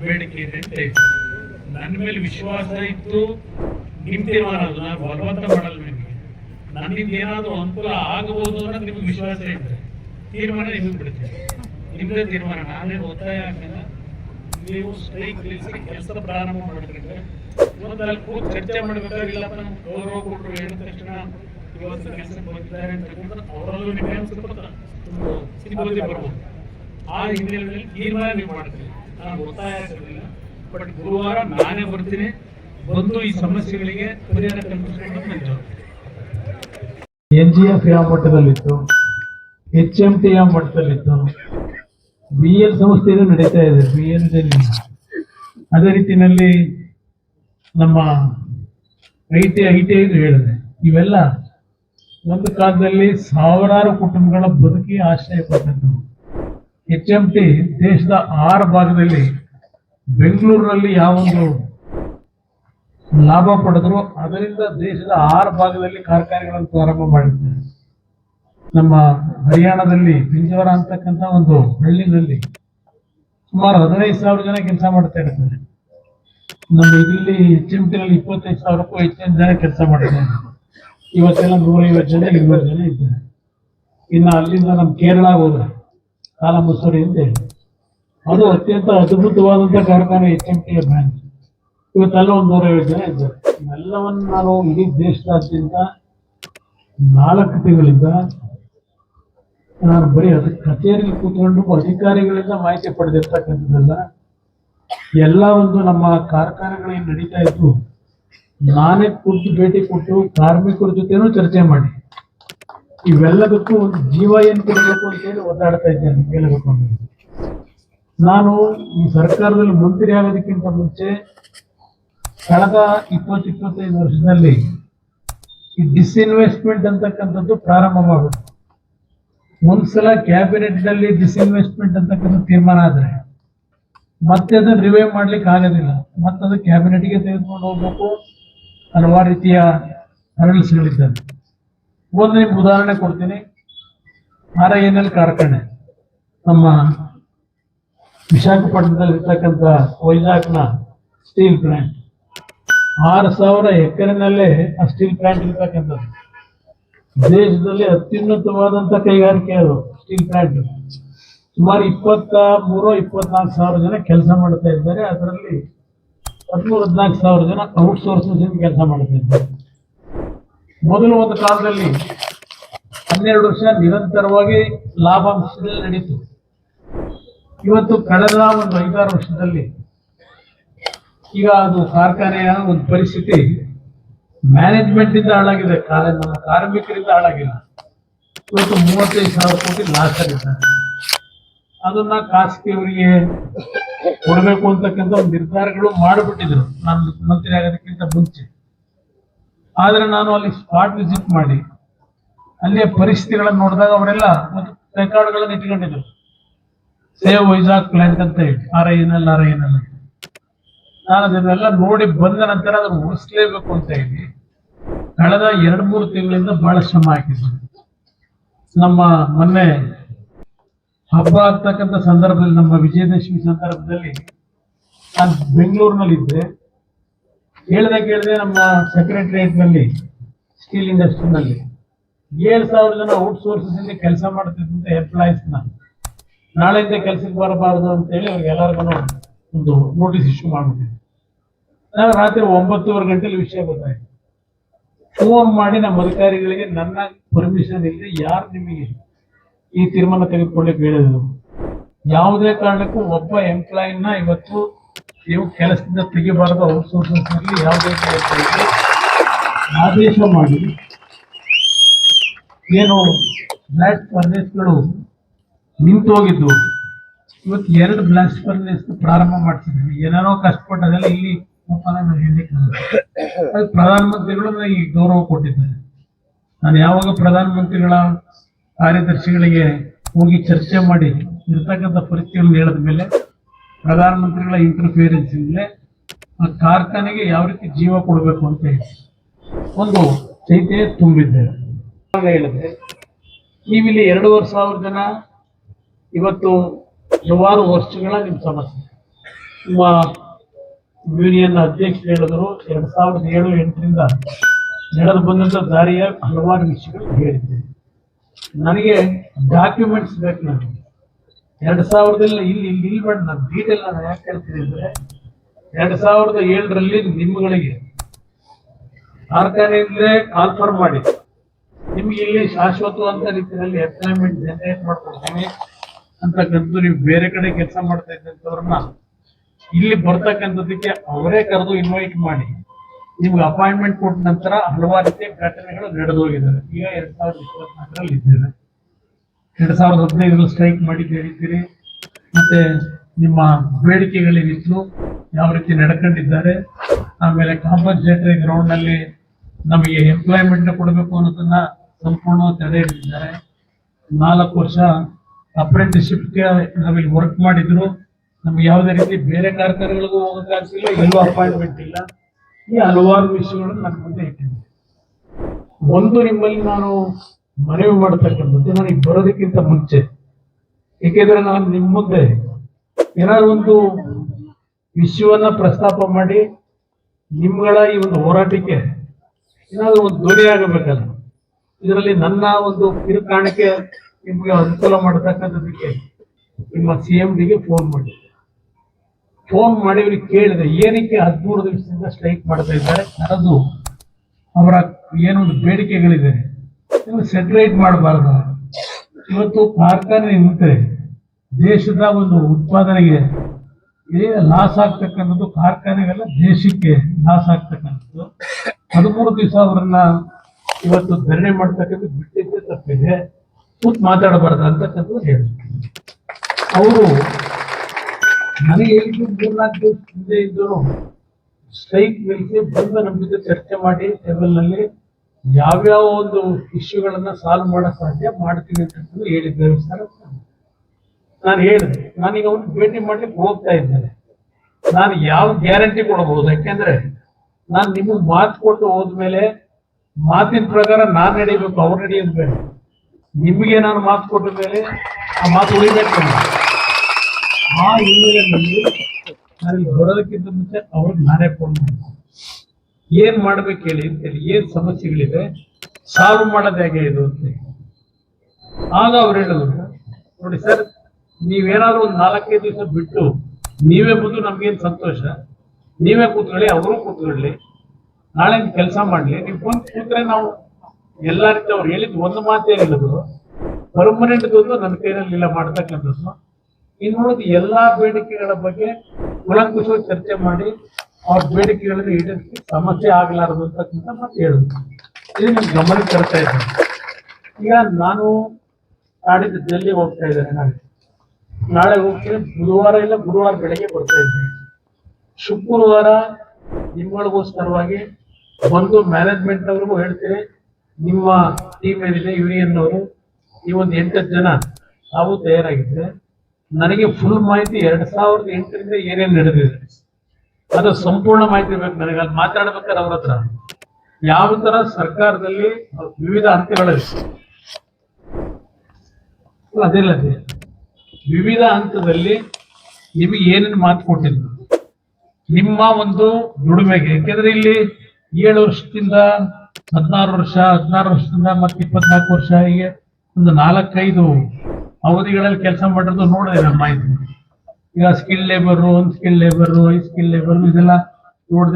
ಬೇಡಿಕೆ ಇದೆ ನನ್ನ ಮೇಲೆ ವಿಶ್ವಾಸ ಇತ್ತು ನಿಮ್ಮ ತೀರ್ಮಾನ ನಾನು ಬಲವಂತ ಮಾಡಲ್ಲ ನಿಮಗೆ. ನನ್ನಿಂದ ಏನಾದರೂ ಅನುಕೂಲ ಆಗಬಹುದು ಅನ್ನೋದು ನಿಮ್ಗೆ ವಿಶ್ವಾಸ ಇದ್ರೆ, ತೀರ್ಮಾನ ನಿಮಗೆ ಬಿಡ್ತೀನಿ ನಿಮ್ಮದೇ ತೀರ್ಮಾನ, ನಾನೇನು ಒತ್ತಾಯ ಆಗಲಿಲ್ಲ ನೀವು ಸ್ಟ್ರೈಕ್ ನಿಲ್ಲಿಸಿ ಕೆಲಸ ಪ್ರಾರಂಭ ಮಾಡಿದ್ರೆ ಒಂದು ಕೂತು ಚರ್ಚೆ ಮಾಡಬೇಕಾಗಿಲ್ಲ ನಮ್ಗೆ ಗೌರವ ಕೊಟ್ಟರು ಹೇಳಿದ ತಕ್ಷಣ ಇವತ್ತು ಕೆಲಸಕ್ಕೆ ಬಂದಿದ್ದಾರೆ ಅಂತ ಹೇಳಿದ್ರೆ ಅವರಲ್ಲೂ ನಿಮಗೆ ಸ್ವಲ್ಪ ಬರ್ಬೋದು. ಆ ಹಿನ್ನೆಲೆಯಲ್ಲಿ ತೀರ್ಮಾನ ನೀವು ಮಾಡ್ತೀರಿ. ನಾನು ಒತ್ತಾಯ ಬಟ್ ಗುರುವಾರ ನಾನೇ ಬರ್ತೀನಿ. ಬಂದು ಈ ಸಮಸ್ಯೆಗಳಿಗೆ ಪರಿಹಾರ ಕಲ್ಪಿಸಿಕೊಂಡು ನನ್ನ. ಎನ್ ಜಿ ಎಫ್ ಯಾವ ಮಟ್ಟದಲ್ಲಿತ್ತು? ಎಚ್ ಎಂ ಟಿ ಯಾವ ಮಟ್ಟದಲ್ಲಿತ್ತು? ಬಿ ಎಲ್ ಸಂಸ್ಥೆಯದು ನಡೀತಾ ಇದೆ? ಬಿ ಎಲ್ ಅದೇ ರೀತಿಯಲ್ಲಿ ನಮ್ಮ ಐ ಟಿ ಐ ಟಿ ಐದು ಹೇಳಿದೆ. ಇವೆಲ್ಲ ಒಂದು ಕಾಲದಲ್ಲಿ ಸಾವಿರಾರು ಕುಟುಂಬಗಳ ಬದುಕಿ ಆಶ್ರಯ ಕೊಟ್ಟದ್ದು. ಎಚ್ ಎಂ ಟಿ ದೇಶದ ಆರು ಭಾಗದಲ್ಲಿ ಬೆಂಗಳೂರಿನಲ್ಲಿ ಯಾವ ಒಂದು ಲಾಭ ಪಡೆದ್ರು, ಅದರಿಂದ ದೇಶದ ಆರು ಭಾಗದಲ್ಲಿ ಕಾರ್ಖಾನೆಗಳನ್ನು ಪ್ರಾರಂಭ ಮಾಡಿದ್ದಾರೆ. ನಮ್ಮ ಹರಿಯಾಣದಲ್ಲಿ, ಪಿಂಜವರ ಅಂತಕ್ಕಂಥ ಒಂದು ಹಳ್ಳಿನಲ್ಲಿ ಸುಮಾರು ಹದಿನೈದು ಸಾವಿರ ಜನ ಕೆಲಸ ಮಾಡ್ತಾ ಇರ್ತಾರೆ. ನಮ್ಮ ಇಲ್ಲಿ ಎಚ್ ಎಂ ಟಿನಲ್ಲಿ ಇಪ್ಪತ್ತೈದು ಸಾವಿರಕ್ಕೂ ಹೆಚ್ಚಿನ ಜನ ಕೆಲಸ ಮಾಡಿದ್ದಾರೆ ಇವತ್ತೆಲ್ಲ ನೂರೈವತ್ತು ಜನ, ಇನ್ನೂರು ಜನ ಇದ್ದಾರೆ. ಇನ್ನು ಅಲ್ಲಿಂದ ನಮ್ಮ ಕೇರಳ ಹೋದ್ರೆ ಕಾಲಮಸೂರಿ ಅಂತ ಹೇಳಿ ಅದು ಅತ್ಯಂತ ಅದ್ಭುತವಾದಂಥ ಕಾರ್ಖಾನೆ ಎಚ್ ಎಂ ಟಿ ಬ್ರಾಂಚ್ ಇವತ್ತೆಲ್ಲ ಒಂದು ನೂರೈವತ್ತು ಜನ ಇದ್ದಾರೆ. ಇವೆಲ್ಲವನ್ನು ನಾನು ಇಡೀ ದೇಶದಾದ್ಯಂತ ನಾಲ್ಕು ತಿಂಗಳಿಂದ ನಾನು ಬರೀ ಅದಕ್ಕೆ ಕಚೇರಿಗೆ ಕೂತ್ಕೊಂಡು ಅಧಿಕಾರಿಗಳಿಂದ ಮಾಹಿತಿ ಪಡೆದಿರ್ತಕ್ಕಂಥದ್ದೆಲ್ಲ, ಎಲ್ಲ ಒಂದು ನಮ್ಮ ಕಾರ್ಖಾನೆಗಳಿಗೆ ನಡೀತಾ ಇದ್ದು, ನಾನೇ ಕೂತು ಭೇಟಿ ಕೊಟ್ಟು ಕಾರ್ಮಿಕರ ಜೊತೆನೂ ಚರ್ಚೆ ಮಾಡಿ. ಇವೆಲ್ಲದಕ್ಕೂ ಜೀವ ಏನ್ ಕೊಡಬೇಕು ಅಂತೇಳಿ ಒದ್ದಾಡ್ತಾ ಇದ್ದೇನೆ ಅಂದ್ರೆ. ನಾನು ಈ ಸರ್ಕಾರದಲ್ಲಿ ಮಂತ್ರಿ ಆಗೋದಕ್ಕಿಂತ ಮುಂಚೆ ಕಳೆದ ಇಪ್ಪತ್ತು, ಇಪ್ಪತ್ತೈದು ವರ್ಷದಲ್ಲಿ ಈ ಡಿಸ್ಇನ್ವೆಸ್ಟ್ಮೆಂಟ್ ಅಂತಕ್ಕಂಥದ್ದು ಪ್ರಾರಂಭವಾಗುತ್ತೆ ಒಂದ್ಸಲ ಕ್ಯಾಬಿನೆಟ್ನಲ್ಲಿ ಡಿಸ್ಇನ್ವೆಸ್ಟ್ಮೆಂಟ್ ಅಂತಕ್ಕಂಥ ತೀರ್ಮಾನ ಆದ್ರೆ ಮತ್ತೆ ಅದನ್ನ ರಿವೈವ್ ಮಾಡ್ಲಿಕ್ಕೆ ಆಗೋದಿಲ್ಲ. ಮತ್ತದು ಕ್ಯಾಬಿನೆಟ್ಗೆ ತೆಗೆದುಕೊಂಡು ಹೋಗ್ಬೇಕು ಹಲವಾರು ರೀತಿಯ ಹರಳಿಸ್ಗಳಿದ್ದಾವೆ ಒಂದು ನಿಮ್ಗೆ ಉದಾಹರಣೆ ಕೊಡ್ತೀನಿ. ಆರ ಎನ್ ಎಲ್ ಕಾರ್ಖಾನೆ. ನಮ್ಮ ವಿಶಾಖಪಟ್ಟಣದಲ್ಲಿ ಇರ್ತಕ್ಕಂಥ ವೈಜಾಗ್ನ ಸ್ಟೀಲ್ ಪ್ಲಾಂಟ್ ಆರು ಸಾವಿರ ಎಕರೆನಲ್ಲೇ ಆ ಸ್ಟೀಲ್ ಪ್ಲಾಂಟ್ ಇರ್ತಕ್ಕಂಥದ್ದು. ದೇಶದಲ್ಲಿ ಅತ್ಯುನ್ನತವಾದಂಥ ಕೈಗಾರಿಕೆ ಅದು ಸ್ಟೀಲ್ ಪ್ಲಾಂಟ್ ಸುಮಾರು ಇಪ್ಪತ್ತ ಮೂರು, ಇಪ್ಪತ್ನಾಲ್ಕು ಸಾವಿರ ಜನ ಕೆಲಸ ಮಾಡ್ತಾ ಇದ್ದಾರೆ. ಅದರಲ್ಲಿ ಹದಿಮೂರು, ಹದಿನಾಲ್ಕು ಸಾವಿರ ಜನ ಔಟ್ಸೋರ್ಸಸ್ ಕೆಲಸ ಮಾಡ್ತಾ ಇದ್ದಾರೆ. ಮೊದಲು ಒಂದು ಕಾಲದಲ್ಲಿ ಹನ್ನೆರಡು ವರ್ಷ ನಿರಂತರವಾಗಿ ಲಾಭಾಂಶದಲ್ಲಿ ನಡೀತು. ಇವತ್ತು ಕಳೆದ ಒಂದು ಐದಾರು ವರ್ಷದಲ್ಲಿ ಈಗ ಅದು ಕಾರ್ಖಾನೆಯ ಒಂದು ಪರಿಸ್ಥಿತಿ ಮ್ಯಾನೇಜ್ಮೆಂಟ್ ಇಂದ ಹಾಳಾಗಿದೆ ಕಾರ್ಮಿಕರಿಂದ ಹಾಳಾಗಿಲ್ಲ. ಇವತ್ತು ಮೂವತ್ತೈದು ಸಾವಿರ ಕೋಟಿ ಲಾಸ್ ಆಗಿದ್ದಾರೆ. ಅದನ್ನ ಖಾಸಗಿಯವರಿಗೆ ಕೊಡಬೇಕು ಅಂತಕ್ಕಂಥ ಒಂದು ನಿರ್ಧಾರಗಳು ಮಾಡಿಬಿಟ್ಟಿದ್ರು. ನಾನು ಮಂತ್ರಿ ಆಗೋದಕ್ಕಿಂತ ಮುಂಚೆ. ಆದ್ರೆ ನಾನು ಅಲ್ಲಿ ಸ್ಪಾಟ್ ವಿಸಿಟ್ ಮಾಡಿ, ಅಲ್ಲಿಯ ಪರಿಸ್ಥಿತಿಗಳನ್ನು ನೋಡಿದಾಗ ಅವರೆಲ್ಲ ಒಂದು ರೆಕಾರ್ಡ್ಗಳನ್ನು ಇಟ್ಕೊಂಡಿದ್ರು. ಸೇವ್ ವೈಜಾಗ್ ಪ್ಲಾಂಟ್ ಅಂತ ಹೇಳಿ R I N L R I N L ನಾನು ಅದನ್ನೆಲ್ಲ ನೋಡಿ ಬಂದ ನಂತರ ಅದನ್ನು ಉಳಿಸ್ಲೇಬೇಕು ಅಂತ ಹೇಳಿ, ಕಳೆದ ಎರಡು ಮೂರು ತಿಂಗಳಿಂದ ಬಹಳ ಶ್ರಮ ಹಾಕಿದ್ರು ನಮ್ಮ ಮೊನ್ನೆ ಹಬ್ಬ ಆಗ್ತಕ್ಕಂಥ ಸಂದರ್ಭದಲ್ಲಿ, ನಮ್ಮ ವಿಜಯದಶಮಿ ಸಂದರ್ಭದಲ್ಲಿ ನಾನು ಬೆಂಗಳೂರಿನಲ್ಲಿ ಇದ್ದೆ ಹೇಳ್ದೆ ಕೇಳಿದೆ ನಮ್ಮ ಸೆಕ್ರೆಟರಿಯೇಟ್ನಲ್ಲಿ ಸ್ಟೀಲ್ ಇಂಡಸ್ಟ್ರಿನಲ್ಲಿ ಏಳು ಸಾವಿರ ಜನ ಔಟ್ಸೋರ್ಸಸ್ ಇಂದ ಕೆಲಸ ಮಾಡ್ತಿದ್ದಂತ ಎಂಪ್ಲಾಯೀಸ್ನ. ನಾಳೆಯಿಂದ ಕೆಲಸಕ್ಕೆ ಬರಬಾರದು ಅಂತ ಹೇಳಿ ಅವ್ರಿಗೆ ಎಲ್ಲರಿಗೂ ಒಂದು ನೋಟಿಸ್ ಇಶ್ಯೂ ಮಾಡ್ಬಿಟ್ಟಿದ್ದೆ. ನಾನು ರಾತ್ರಿ ಒಂಬತ್ತುವರೆ ಗಂಟೆಲಿ ವಿಷಯ ಗೊತ್ತಾಯ್ತು. ಫೋನ್ ಮಾಡಿ ನಮ್ಮ ಅಧಿಕಾರಿಗಳಿಗೆ ನನ್ನ ಪರ್ಮಿಷನ್ ಇಲ್ಲದೆ ಯಾರು ನಿಮಗೆ ಈ ತೀರ್ಮಾನ ತೆಗೆದುಕೊಳ್ಳಿಕ್ಕೆ ಹೇಳಿದ್ರು? ಯಾವುದೇ ಕಾರಣಕ್ಕೂ ಒಬ್ಬ ಎಂಪ್ಲಾಯಿನ ಇವತ್ತು ನೀವು ಕೆಲಸದಿಂದ ತೆಗಿಬಾರದು ಔಟ್ಸೋರ್ಸಸ್ ಇರಲಿ, ಯಾವುದೇ ಆದೇಶ ಮಾಡಿ. ಏನು ಬ್ಲಾಸ್ಟ್ ಫರ್ನೇಸ್ಗಳು ನಿಂತು ಹೋಗಿದ್ದು ಇವತ್ತು ಎರಡು ಬ್ಲಾಸ್ಟ್ ಫರ್ನೇಸ್ ಪ್ರಾರಂಭ ಮಾಡ್ತಿದ್ವಿ ಏನೇನೋ ಕಷ್ಟಪಟ್ಟು ಅದೆಲ್ಲ ಇಲ್ಲಿ. ಅದು ಪ್ರಧಾನಮಂತ್ರಿಗಳು ನನಗೆ ಗೌರವ ಕೊಟ್ಟಿದ್ದಾರೆ. ನಾನು ಯಾವಾಗ ಪ್ರಧಾನಮಂತ್ರಿಗಳ ಕಾರ್ಯದರ್ಶಿಗಳಿಗೆ ಹೋಗಿ ಚರ್ಚೆ ಮಾಡಿ ಇರ್ತಕ್ಕಂಥ ಪರಿಸ್ಥಿತಿಗಳನ್ನು ಹೇಳಿದ ಮೇಲೆ ಪ್ರಧಾನಮಂತ್ರಿಗಳ ಇಂಟರ್ಫಿಯರೆನ್ಸ್ ಇಲ್ಲದೆ ಆ ಕಾರ್ಖಾನೆಗೆ ಯಾವ ರೀತಿ ಜೀವ ಕೊಡಬೇಕು ಅಂತ ಹೇಳಿ ಒಂದು ಚೈತ್ಯ ತುಂಬಿದ್ದೇವೆ ಹೇಳಿದ್ರೆ ಹೇಳಿದೆ ನೀವಿಲ್ಲಿ ಎರಡೂವರೆ ಸಾವಿರ ಜನ ಇವತ್ತು ಹಲವಾರು ವರ್ಷಗಳ ನಿಮ್ಮ ಸಮಸ್ಯೆ. ನಿಮ್ಮ ಯೂನಿಯನ್ ಅಧ್ಯಕ್ಷರು ಹೇಳಿದ್ರು ಎರಡು ಸಾವಿರದ ಏಳು ಎಂಟರಿಂದ ನಡೆದು ಬಂದಂಥ ದಾರಿಯ ಹಲವಾರು ವಿಷಯಗಳು ಹೇಳಿದ್ದೆ. ನನಗೆ ಡಾಕ್ಯುಮೆಂಟ್ಸ್ ಬೇಕು ನನಗೆ. ಎರಡ್ ಸಾವಿರದಲ್ಲಿ ಇಲ್ಲಿ ಇಲ್ಲಿ ಇಲ್ಲಿ ಮಾಡಿ ನಾನು ಡೀಟೇಲ್ ನಾನು ಯಾಕೆ ಹೇಳ್ತೀನಿ ಅಂದ್ರೆ, ಎರಡ್ ಸಾವಿರದ ಏಳರಲ್ಲಿ ನಿಮ್ಗಳಿಗೆ ಕಾರ್ಖಾನೆಯಿಂದಲೇ ಕಾನ್ಫರ್ಮ್ ಮಾಡಿ, ನಿಮ್ಗೆ ಇಲ್ಲಿ ಶಾಶ್ವತವಂತ ರೀತಿಯಲ್ಲಿ ಎಂಪ್ಲಾಯ್ಮೆಂಟ್ ಜನರೇಟ್ ಮಾಡ್ಕೊಡ್ತೀನಿ ಅಂತಕ್ಕಂಥದ್ದು ನೀವು ಬೇರೆ ಕಡೆ ಕೆಲಸ ಮಾಡ್ತಾ ಇದ್ದಂಥವ್ರನ್ನ ಇಲ್ಲಿ ಬರ್ತಕ್ಕಂಥದ್ದಕ್ಕೆ ಅವರೇ ಕರೆದು ಇನ್ವೈಟ್ ಮಾಡಿ, ನಿಮ್ಗೆ ಅಪಾಯಿಂಟ್ಮೆಂಟ್ ಕೊಟ್ಟ ನಂತರ ಹಲವಾರು ರೀತಿಯ ಘಟನೆಗಳು ನಡೆದೋಗಿದ್ದಾರೆ ಈಗ ಎರಡ್ ಸಾವಿರದ ಇಪ್ಪತ್ನಾಲ್ಕರಲ್ಲಿ ಇದ್ದೇವೆ. ಎರಡ್ ಸಾವಿರದ ಹದಿನೈದು ಸ್ಟ್ರೈಕ್ ಮಾಡಿ ಹೇಳಿದ್ದೀರಿ. ಮತ್ತೆ ನಿಮ್ಮ ಬೇಡಿಕೆಗಳೇನಿತ್ತು ಯಾವ ರೀತಿ ನಡ್ಕೊಂಡಿದ್ದಾರೆ. ಆಮೇಲೆ ಕಾಂಪನ್ಸೇಟರಿ ಗ್ರೌಂಡ್ನಲ್ಲಿ ನಮಗೆ ಎಂಪ್ಲಾಯ್ಮೆಂಟ್ ಕೊಡಬೇಕು ಅನ್ನೋದನ್ನ ಸಂಪೂರ್ಣವಾಗಿ ತಡೆ ಹಿಡಿದಿದ್ದಾರೆ. ನಾಲ್ಕು ವರ್ಷ ಅಪ್ರೆಂಟಿಸ್ಶಿಪ್ಗೆ ನಾವಿಲ್ಲಿ ವರ್ಕ್ ಮಾಡಿದ್ರು. ನಮ್ಗೆ ಯಾವುದೇ ರೀತಿ ಬೇರೆ ಕಾರ್ಖಾನೆಗಳಿಗೂ ಹೋಗೋಕ್ಕಾಗ್ತಿಲ್ಲ ಎಲ್ಲೂ ಅಪಾಯಿಂಟ್ಮೆಂಟ್ ಇಲ್ಲ. ಈ ಹಲವಾರು ವಿಷಯಗಳನ್ನು ನನ್ನ ಮುಂದೆ ಇಟ್ಟಿದ್ದೀನಿ ಒಂದು ನಿಮ್ಮಲ್ಲಿ ನಾನು ಮನವಿ ಮಾಡತಕ್ಕಂಥದ್ದು ನನಗೆ ಬರೋದಕ್ಕಿಂತ ಮುಂಚೆ. ಏಕೆಂದ್ರೆ ನಾನು ನಿಮ್ಮ ಮುಂದೆ ಏನಾದ್ರು ಒಂದು ವಿಷಯವನ್ನ ಪ್ರಸ್ತಾಪ ಮಾಡಿ ನಿಮ್ಗಳ ಈ ಒಂದು ಹೋರಾಟಕ್ಕೆ ಏನಾದ್ರು ಒಂದು ಧ್ವನಿ ಆಗಬೇಕಲ್ಲ. ಇದರಲ್ಲಿ ನನ್ನ ಒಂದು ಕಿರುಕಾಣಿಕೆ ನಿಮ್ಗೆ ಅನುಕೂಲ ಮಾಡತಕ್ಕಂಥದಕ್ಕೆ ನಿಮ್ಮ ಸಿ ಎಂ ಡಿಗೆ ಫೋನ್ ಮಾಡಿ. ಫೋನ್ ಮಾಡಿ ಇವ್ರಿಗೆ ಕೇಳಿದೆ, ಏನಕ್ಕೆ ಹದಿಮೂರು ದಿವಸದಿಂದ ಸ್ಟ್ರೈಕ್ ಮಾಡ್ತಾ ಇದ್ದಾರೆ ಅದು ಅವರ ಏನೊಂದು ಬೇಡಿಕೆಗಳಿದೆ. ಸೆಟರೇಟ್ ಮಾಡಬಾರ್ದು. ಇವತ್ತು ಕಾರ್ಖಾನೆ ನಿಂತರೆ ದೇಶದ ಒಂದು ಉತ್ಪಾದನೆಗೆ ಲಾಸ್ ಆಗ್ತಕ್ಕಂಥದ್ದು ಕಾರ್ಖಾನೆಗೆಲ್ಲ, ದೇಶಕ್ಕೆ ಲಾಸ್ ಆಗ್ತಕ್ಕಂಥದ್ದು. ಹದಿಮೂರು ದಿವಸ ಅವರನ್ನ ಇವತ್ತು ಧರಣಿ ಮಾಡ್ತಕ್ಕಂಥ ಬಿಟ್ಟಿದ್ದೆ ತಪ್ಪಿದೆ. ಕೂತ್ ಮಾತಾಡಬಾರ್ದು ಅಂತಕ್ಕಂಥದ್ದು ಹೇಳಿ ಅವರು ನನಗೆ ಹೇಳಿದ್ದು ಮೂರ್ನಾಲ್ಕು ದಿವಸ ಹಿಂದೆ ಇದ್ದರು ಸ್ಟ್ರೈಕ್ ನಿಲ್ಲಿಸಿ ಬಂದು ನಮ್ಮ ಜೊತೆ ಚರ್ಚೆ ಮಾಡಿ ಟೇಬಲ್ನಲ್ಲಿ ಯಾವ್ಯಾವ ಒಂದು ಇಶ್ಯೂಗಳನ್ನ ಸಾಲ್ವ್ ಮಾಡಕ್ ಸಾಧ್ಯ ಮಾಡ್ತೀನಿ ಅಂತ ಹೇಳಿದ್ದೇವೆ ಸರ್. ನಾನು ಹೇಳಿದೆ, ನಾನೀಗ ಅವ್ರನ್ನ ಭೇಟಿ ಮಾಡ್ಲಿಕ್ಕೆ ಹೋಗ್ತಾ ಇದ್ದೇನೆ. ನಾನು ಯಾವ ಗ್ಯಾರಂಟಿ ಕೊಡಬಹುದು ಯಾಕೆಂದ್ರೆ ನಾನು ನಿಮಗೆ ಮಾತು ಕೊಟ್ಟು ಹೋದ್ಮೇಲೆ ಮಾತಿನ ಪ್ರಕಾರ ನಾನು ನಡೀಬೇಕು, ಅವ್ರು ನಡೆಯೋದು ಬೇಡ. ನಿಮಗೆ ನಾನು ಮಾತು ಕೊಟ್ಟ ಮೇಲೆ ಆ ಮಾತು ಉಳಿಬೇಕು ಆ ಹಿನ್ನೆಲೆಯಲ್ಲಿ ನನಗೆ ಬರೋದಕ್ಕಿಂತ ಮುಂಚೆ ಅವ್ರಿಗೆ ನಾನೇ ಫೋನ್ ಮಾಡ್ತೀನಿ. ಏನ್ ಮಾಡ್ಬೇಕು ಹೇಳಿ? ಅಂತೇಳಿ ಏನ್ ಸಮಸ್ಯೆಗಳಿದೆ ಸಾಲ್ವ್ ಮಾಡೋದು ಹೇಗೆ ಇದು ಅಂತ ಆಗ ಅವ್ರು ಹೇಳಿದ್ರು, ನೋಡಿ ಸರ್, ನೀವೇನಾದ್ರೂ ಒಂದು ನಾಲ್ಕೈದು ದಿವಸ ಬಿಟ್ಟು ನೀವೇ ಬಂದು ನಮ್ಗೇನು ಸಂತೋಷ? ನೀವೇ ಕೂತ್ಕೊಳ್ಳಿ, ಅವರು ಕೂತ್ಕೊಳ್ಳಿ. ನಾಳೆ ಕೆಲಸ ಮಾಡ್ಲಿ. ನೀವು ಬಂದು ಕೂತ್ರೆ ನಾವು ಎಲ್ಲ ರೀತಿ ಅವ್ರು ಹೇಳಿದ್ದು ಒಂದು ಮಾತೇ ಹೇಳಿದ್ರು. ಪರ್ಮನೆಂಟ್ ಒಂದು ನನ್ನ ಕೈನಲ್ಲಿಲ್ಲ ಮಾಡ್ತಕ್ಕಂಥದ್ದು. ಇನ್ನುಳಿದ ಎಲ್ಲಾ ಬೇಡಿಕೆಗಳ ಬಗ್ಗೆ ಕುಲಂಕುಷವಾಗಿ ಚರ್ಚೆ ಮಾಡಿ ಅವ್ರ ಬೇಡಿಕೆಗಳನ್ನು ಈಡೇರಿಸಿ ಸಮಸ್ಯೆ ಆಗಲಾರದು ಅಂತಕ್ಕಂಥ ಮಾತು ಹೇಳಿದ್ರು ಇದು ನಿಮ್ ಗಮನಕ್ಕೆ ತರ್ತಾ ಇದ್ದೀನಿ. ಈಗ ನಾನು ನಾಡಿದ್ದು ಡೆಲ್ಲಿ ಹೋಗ್ತಾ ಇದ್ದೇನೆ ನಾಳೆ. ನಾಳೆ ಹೋಗ್ತೀನಿ. ಬುಧವಾರ ಇಲ್ಲ, ಗುರುವಾರ ಬೆಳಗ್ಗೆ ಬರ್ತಾ ಇದ್ದೀನಿ. ಶುಕ್ರವಾರ ನಿಮ್ಮಗಳಿಗೋಸ್ಕರವಾಗಿ ಬಂದು ಮ್ಯಾನೇಜ್ಮೆಂಟ್ ಅವ್ರಿಗೂ ಹೇಳ್ತೀನಿ. ನಿಮ್ಮ ಟೀಮ್ ಏನಿದೆ ಯೂನಿಯನ್ ಅವರು ಈ ಒಂದು ಎಂಟತ್ತು ಜನ, ತಾವು ತಯಾರಾಗಿದ್ರೆ ನನಗೆ ಫುಲ್ ಮಾಹಿತಿ ಎರಡ್ ಸಾವಿರದ ಎಂಟರಿಂದ ಏನೇನು ನಡೆದಿದೆ. ಅದು ಸಂಪೂರ್ಣ ಮಾಹಿತಿ ಬೇಕು ನನಗೆ ಅಲ್ಲಿ ಮಾತಾಡ್ಬೇಕಾದ್ರೆ ಅವ್ರ ಹತ್ರ. ಯಾವ ತರ ಸರ್ಕಾರದಲ್ಲಿ ವಿವಿಧ ಹಂತಗಳಲ್ಲಿ ಅದಿಲ್ಲ ಅದೇ ವಿವಿಧ ಹಂತದಲ್ಲಿ ನಿಮಗೆ ಏನೇನು ಮಾತು ಕೊಟ್ಟಿದ್ರು. ನಿಮ್ಮ ಒಂದು ದುಡಿಮೆಗೆ, ಯಾಕೆಂದ್ರೆ ಇಲ್ಲಿ ಏಳು ವರ್ಷದಿಂದ ಹದಿನಾರು ವರ್ಷ, ಹದಿನಾರು ವರ್ಷದಿಂದ ಮತ್ತೆ ಇಪ್ಪತ್ನಾಲ್ಕು ವರ್ಷ ಹೀಗೆ ಒಂದು ನಾಲ್ಕೈದು ಅವಧಿಗಳಲ್ಲಿ ಕೆಲಸ ಮಾಡಿರೋದು ನೋಡಿದೆ ನಮ್ಮ ಮಾಹಿತಿ. स्किल लेबर रो अनस्किल लेबर रो स्किल लेबर में जला रोड दे --